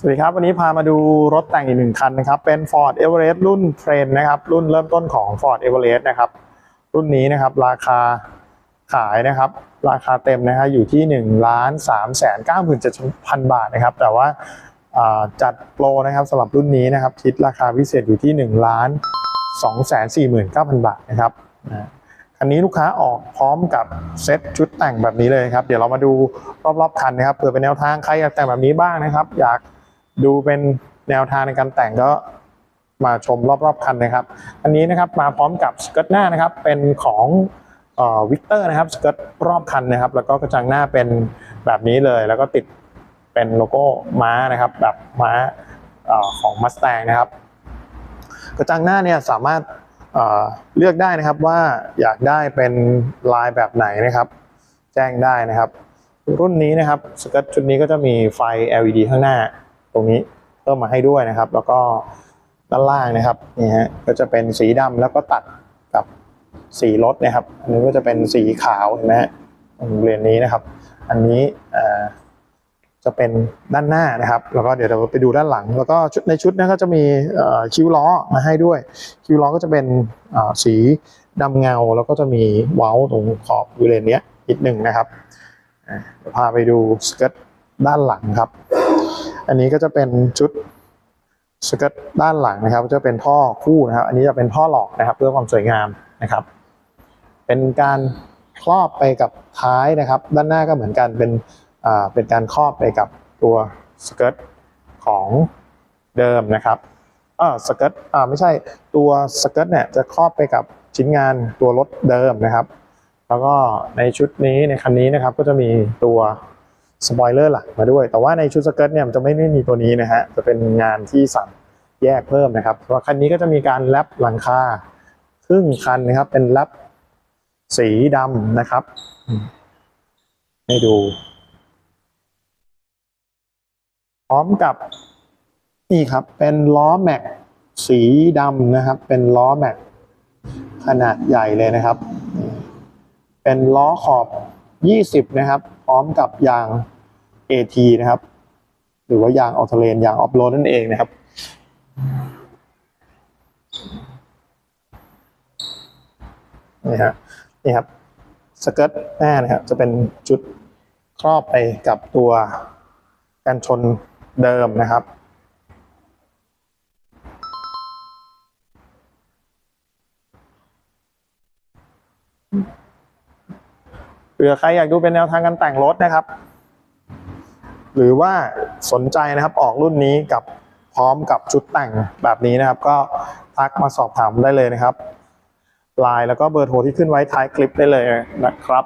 สวัสดีครับ วันนี้พามาดูรถแต่งอีกหนึ่งคันนะครับ เป็น Ford Everest รุ่นเทรนนะครับ รุ่นเริ่มต้นของ Ford Everest นะครับ รุ่นนี้นะครับราคาขายนะครับ ราคาเต็มนะครับอยู่ที่1นึ่งล้านสามแสนเก้าหมื่นเจ็ดพันบาทนะครับ แต่ว่าจัดโปรนะครับสำหรับรุ่นนี้นะครับคิดราคาพิเศษอยู่ที่1นึ่งล้านสองแสนสี่หมื่นเก้าพันบาทนะครับนะคันนี้ลูกค้าออกพร้อมกับเซ็ตชุดแต่งแบบนี้เลยครับ เดี๋ยวเรามาดูรอบๆคันนะครับเผื่อเป็นแนวทางใครอยากแต่งแบบนี้บ้างนะครับ อยาก ดูเป็นแนวทางในการแต่งก็มาชมรอบๆคันนะครับ อันนี้นะครับมาพร้อมกับสเกิร์ตหน้านะครับเป็นของวิกเตอร์นะครับสเกิร์ตรอบคันนะครับ แล้วก็กระจังหน้าเป็นแบบนี้เลย แล้วก็ติดเป็นโลโก้ม้านะครับ แบบม้าออของ m ัส t ต n g นะครับ กระจังหน้าเนี่ยสามารถเเลือกได้นะครับว่าอยากได้เป็นลายแบบไหนนะครับ แจ้งได้นะครับ รุ่นนี้นะครับสเกิร์ตชุดนี้ก็จะมีไฟ LED ข้างหน้า รงนี้เพิ่มมาให้ด้วยนะครับ แล้วก็ด้านล่างนะครับนี่ฮะก็จะเป็นสีดำแล้วก็ตัดกับสีรถนะครับ อันนี้ก็จะเป็นสีขาวเห็นไหมฮะตรงบริเวณนี้นะครับ อันนี้จะเป็นด้านหน้านะครับ แล้วก็เดี๋ยวเราไปดูด้านหลัง แล้วก็ชุดในชุดนั้นก็จะมีคิ้วล้อมาให้ด้วย คิ้วล้อก็จะเป็นสีดำเงา แล้วก็จะมีเว้าตรงขอบบริเวณนี้ยนิดหนึ่งนะครับอะพาไปดูสเกิร์ตด้านหลังครับ อันนี้ก็จะเป็นชุดสเกิร์ตด้านหลังนะครับ จะเป็นท่อคู่นะครับ อันนี้จะเป็นท่อหลอกนะครับ เพื่อความสวยงามนะครับ เป็นการครอบไปกับท้ายนะครับ ด้านหน้าก็เหมือนกันเป็นอ่าเป็นการครอบไปกับตัวสเกิร์ตของเดิมนะครับอ่าสเกิร์ตอ่าไม่ใช่ตัวสเกิร์ตเนี่ยจะครอบไปกับชิ้นงานตัวรถเดิมนะครับ แล้วก็ในชุดนี้ในคันนี้นะครับก็จะมีตัว สปอยเลอร์หลักมาด้วย แต่ว่าในชุดสเกิร์ตเนี่ยมันจะไม่ได้มีตัวนี้นะฮะ จะเป็นงานที่สั่งแยกเพิ่มนะครับราะว่าคันนี้ก็จะมีการแรปหลังคาครึ่งคันนะครับ เป็นแรปสีดำนะครับ ให้ดู พร้อมกับนี่ครับ เป็นล้อแม็กสีดำนะครับ เป็นล้อแม็กขนาดใหญ่เลยนะครับ เป็นล้อขอบ 20 นะครับ พร้อมกับยาง AT นะครับ หรือว่ายางออโตเลนยางออฟโรดนั่นเองนะครับ นี่ฮะนี่ครับสเกิร์ตหน้านะครับจะเป็นจุดครอบไปกับตัวกันชนเดิมนะครับ เผื่อใครอยากดูเป็นแนวทางการแต่งรถนะครับ หรือว่าสนใจนะครับออกรุ่นนี้กับพร้อมกับชุดแต่งแบบนี้นะครับ ก็ทักมาสอบถามได้เลยนะครับไลน์แล้วก็เบอร์โทรที่ขึ้นไว้ท้ายคลิปได้เลยนะครับ